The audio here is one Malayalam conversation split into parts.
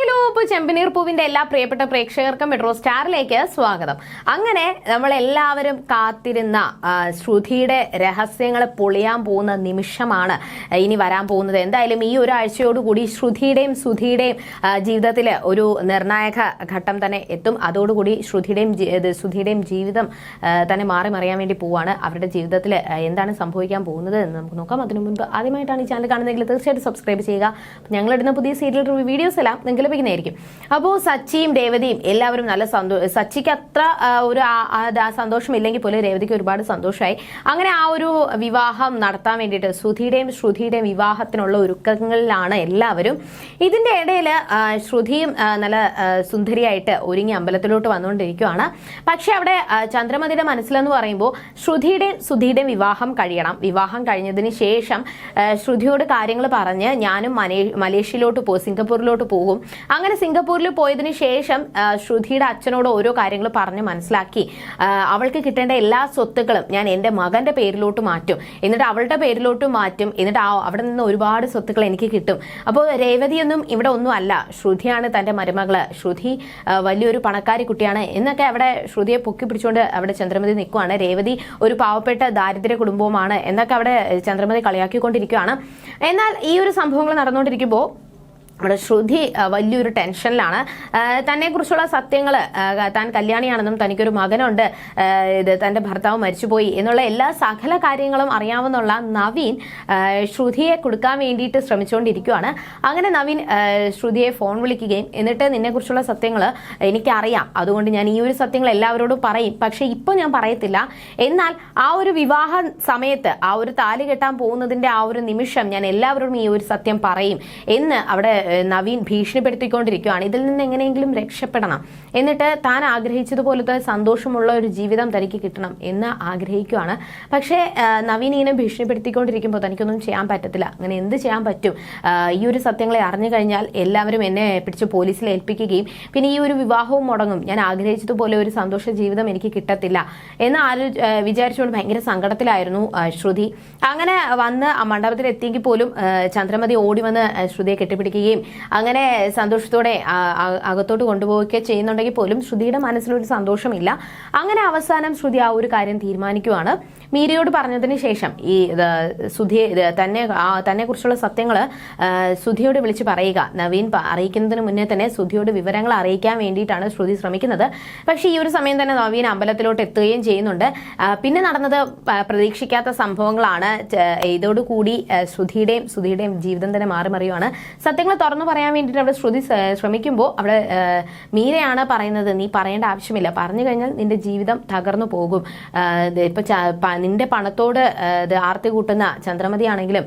ഹലോ ഇപ്പോൾ ചെമ്പനീർ പൂവിന്റെ എല്ലാ പ്രിയപ്പെട്ട പ്രേക്ഷകർക്കും മെട്രോ സ്റ്റാറിലേക്ക് സ്വാഗതം. അങ്ങനെ നമ്മൾ എല്ലാവരും കാത്തിരുന്ന ശ്രുതിയുടെ രഹസ്യങ്ങൾ പൊളിയാൻ പോകുന്ന നിമിഷമാണ് ഇനി വരാൻ പോകുന്നത്. എന്തായാലും ഈ ഒരാഴ്ചയോടുകൂടി ശ്രുതിയുടെയും സുധിയുടെയും ജീവിതത്തിൽ ഒരു നിർണായക ഘട്ടം തന്നെ എത്തും. അതോടുകൂടി ശ്രുതിയുടെയും സുധിയുടെയും ജീവിതം തന്നെ മാറി മറിയാൻ വേണ്ടി പോവാണ്. അവരുടെ ജീവിതത്തിൽ എന്താണ് സംഭവിക്കാൻ പോകുന്നത് എന്ന് നമുക്ക് നോക്കാം. അതിനു മുൻപ് ആദ്യമായിട്ടാണ് ഈ ചാനൽ കാണുന്നതെങ്കിൽ തീർച്ചയായിട്ടും സബ്സ്ക്രൈബ് ചെയ്യുക. ഞങ്ങളിടുന്ന പുതിയ സീരിയൽ വീഡിയോസ് എല്ലാം നിങ്ങൾക്ക് ലഭിക്കുന്നതായിരിക്കും അപ്പോൾ സച്ചിയും രേവതിയും എല്ലാവരും നല്ല സന്തോ സച്ചിക്ക് അത്ര ഒരു സന്തോഷം ഇല്ലെങ്കിൽ പോലും രേവതിക്ക് ഒരുപാട് സന്തോഷമായി. അങ്ങനെ ആ ഒരു വിവാഹം നടത്താൻ വേണ്ടിയിട്ട് ശ്രുതിയുടെയും ശ്രുതിയുടെയും വിവാഹത്തിനുള്ള ഒരുക്കങ്ങളിലാണ് എല്ലാവരും. ഇതിന്റെ ഇടയിൽ ശ്രുതിയും നല്ല സുന്ദരിയായിട്ട് ഒരുങ്ങി അമ്പലത്തിലോട്ട് വന്നുകൊണ്ടിരിക്കുകയാണ്. പക്ഷെ അവിടെ ചന്ദ്രമതിയുടെ മനസ്സിലെന്ന് പറയുമ്പോൾ ശ്രുതിയുടെയും സുധിയുടെയും വിവാഹം കഴിയണം. വിവാഹം കഴിഞ്ഞതിന് ശേഷം ശ്രുതിയോട് കാര്യങ്ങൾ പറഞ്ഞ് ഞാനും മലേഷ്യയിലോട്ട് പോകും സിംഗപ്പൂരിലോട്ട് പോകും. അങ്ങനെ സിംഗപ്പൂരിൽ പോയതിനു ശേഷം ശ്രുതിയുടെ അച്ഛനോട് ഓരോ കാര്യങ്ങൾ പറഞ്ഞ് മനസ്സിലാക്കി. അവൾക്ക് കിട്ടേണ്ട എല്ലാ സ്വത്തുക്കളും ഞാൻ എന്റെ മകന്റെ പേരിലോട്ട് മാറ്റും. എന്നിട്ട് അവളുടെ പേരിലോട്ട് മാറ്റും. എന്നിട്ട് ആ- അവിടെ നിന്ന് ഒരുപാട് സ്വത്തുക്കൾ എനിക്ക് കിട്ടും. അപ്പോൾ രേവതിയൊന്നും ഇവിടെ ഒന്നും അല്ല. ശ്രുതിയാണ് തന്റെ മരുമകൾ. ശ്രുതി വലിയൊരു പണക്കാരി കുട്ടിയാണ്. എന്നൊക്കെ അവിടെ ശ്രുതിയെ പൊക്കി പിടിച്ചുകൊണ്ട് അവിടെ ചന്ദ്രമതി നിൽക്കുവാണ്. രേവതി ഒരു പാവപ്പെട്ട ദാരിദ്ര്യ കുടുംബവുമാണ്. എന്നൊക്കെ അവിടെ ചന്ദ്രമതി കളിയാക്കിക്കൊണ്ടിരിക്കുകയാണ് എന്നാൽ ഈ ഒരു സംഭവങ്ങൾ നടന്നുകൊണ്ടിരിക്കുമ്പോൾ ശ്രുതി വലിയൊരു ടെൻഷനിലാണ്. തന്നെ കുറിച്ചുള്ള സത്യങ്ങൾ താൻ കല്യാണിയാണെന്നും തനിക്കൊരു മകനുണ്ട് ഇത് തന്റെ ഭർത്താവ് മരിച്ചുപോയി എന്നുള്ള എല്ലാ സകല കാര്യങ്ങളും അറിയാവുന്നുള്ള നവീൻ ശ്രുതിയെ കൊടുക്കാൻ വേണ്ടിയിട്ട് ശ്രമിച്ചുകൊണ്ടിരിക്കുകയാണ് അങ്ങനെ നവീൻ ശ്രുതിയെ ഫോൺ വിളിക്കുകയും എന്നിട്ട് നിന്നെക്കുറിച്ചുള്ള സത്യങ്ങൾ എനിക്കറിയാം. അതുകൊണ്ട് ഞാൻ ഈ ഒരു സത്യങ്ങൾ എല്ലാവരോടും പറയും. പക്ഷേ ഇപ്പോൾ ഞാൻ പറയത്തില്ല. എന്നാൽ ആ ഒരു വിവാഹ സമയത്ത് ആ ഒരു താലി കെട്ടാൻ പോകുന്നതിന്റെ ആ ഒരു നിമിഷം ഞാൻ എല്ലാവരോടും ഈ ഒരു സത്യം പറയും എന്ന് അവിടെ നവീൻ ഭീഷണിപ്പെടുത്തിക്കൊണ്ടിരിക്കുകയാണ് ഇതിൽ നിന്ന് എങ്ങനെയെങ്കിലും രക്ഷപ്പെടണം. എന്നിട്ട് താൻ ആഗ്രഹിച്ചതുപോലത്തെ സന്തോഷമുള്ള ഒരു ജീവിതം തനിക്ക് കിട്ടണം എന്ന് ആഗ്രഹിക്കുകയാണ് പക്ഷേ നവീൻ ഇങ്ങനെ ഭീഷണിപ്പെടുത്തിക്കൊണ്ടിരിക്കുമ്പോൾ തനിക്കൊന്നും ചെയ്യാൻ പറ്റത്തില്ല. അങ്ങനെ എന്ത് ചെയ്യാൻ പറ്റും? ഈ ഒരു സത്യങ്ങളെ അറിഞ്ഞു കഴിഞ്ഞാൽ എല്ലാവരും എന്നെ പിടിച്ച് പോലീസിൽ ഏൽപ്പിക്കുകയും പിന്നെ ഈ ഒരു വിവാഹവും മുടങ്ങും. ഞാൻ ആഗ്രഹിച്ചതുപോലെ ഒരു സന്തോഷ ജീവിതം എനിക്ക് കിട്ടത്തില്ല എന്ന് ആര് വിചാരിച്ചുകൊണ്ട് ഭയങ്കര സങ്കടത്തിലായിരുന്നു ശ്രുതി. അങ്ങനെ വന്ന് മണ്ഡപത്തിൽ എത്തിയെങ്കിൽ പോലും ചന്ദ്രമതി ഓടി വന്ന് ശ്രുതിയെ കെട്ടിപ്പിടിക്കുകയും അങ്ങനെ സന്തോഷത്തോടെ അകത്തോട്ട് കൊണ്ടുപോവുകയൊക്കെ ചെയ്യുന്നുണ്ടെങ്കിൽ പോലും ശ്രുതിയുടെ മനസ്സിലൊരു സന്തോഷമില്ല. അങ്ങനെ അവസാനം ശ്രുതി ആ ഒരു കാര്യം തീരുമാനിക്കുവാണ്. മീരയോട് പറഞ്ഞതിന് ശേഷം ഈ സുധിയെ തന്നെ തന്നെ കുറിച്ചുള്ള സത്യങ്ങൾ സുധിയോട് വിളിച്ച് പറയുക. നവീൻ അറിയിക്കുന്നതിന് മുന്നേ തന്നെ സുധിയോട് വിവരങ്ങൾ അറിയിക്കാൻ വേണ്ടിയിട്ടാണ് ശ്രുതി ശ്രമിക്കുന്നത്. പക്ഷേ ഈ ഒരു സമയം തന്നെ നവീൻ അമ്പലത്തിലോട്ട് എത്തുകയും ചെയ്യുന്നുണ്ട്. പിന്നെ നടന്നത് പ്രതീക്ഷിക്കാത്ത സംഭവങ്ങളാണ്. ഇതോടുകൂടി ശ്രുതിയുടെയും സുധിയുടെയും ജീവിതം തന്നെ മാറി മറിയുവാണ് സത്യങ്ങൾ തുറന്നു പറയാൻ വേണ്ടിയിട്ട് അവിടെ ശ്രുതി ശ്രമിക്കുമ്പോൾ അവിടെ മീരയാണ് പറയുന്നത് നീ പറയേണ്ട ആവശ്യമില്ല. പറഞ്ഞു കഴിഞ്ഞാൽ നിന്റെ ജീവിതം തകർന്നു പോകും. ഇപ്പം നിന്റെ പണത്തോട് ആർത്തി കൂട്ടുന്ന ചന്ദ്രമതി ആണെങ്കിലും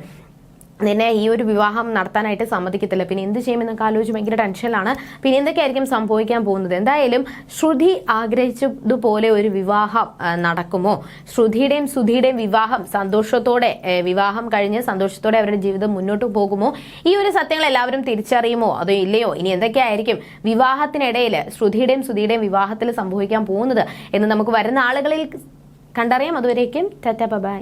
നിന്നെ ഈ ഒരു വിവാഹം നടത്താനായിട്ട് സമ്മതിക്കത്തില്ല. പിന്നെ എന്ത് ചെയ്യുമെന്നൊക്കെ ആലോചിച്ച് ഭയങ്കര ടെൻഷനിലാണ് പിന്നെ എന്തൊക്കെയായിരിക്കും സംഭവിക്കാൻ പോകുന്നത്? എന്തായാലും ശ്രുതി ആഗ്രഹിച്ചതുപോലെ ഒരു വിവാഹം നടക്കുമോ? ശ്രുതിയുടെയും സുധിയുടെയും വിവാഹം സന്തോഷത്തോടെ വിവാഹം കഴിഞ്ഞ് സന്തോഷത്തോടെ അവരുടെ ജീവിതം മുന്നോട്ട് പോകുമോ? ഈ ഒരു സത്യങ്ങൾ എല്ലാവരും തിരിച്ചറിയുമോ? അതോ ഇല്ലയോ? ഇനി എന്തൊക്കെയായിരിക്കും വിവാഹത്തിനിടയിൽ ശ്രുതിയുടെയും സുധിയുടെയും വിവാഹത്തിൽ സംഭവിക്കാൻ പോകുന്നത് എന്ന് നമുക്ക് വരുന്ന ആളുകളിൽ കണ്ടറിയാം. അതുവരേക്കും ടാറ്റ ബൈ.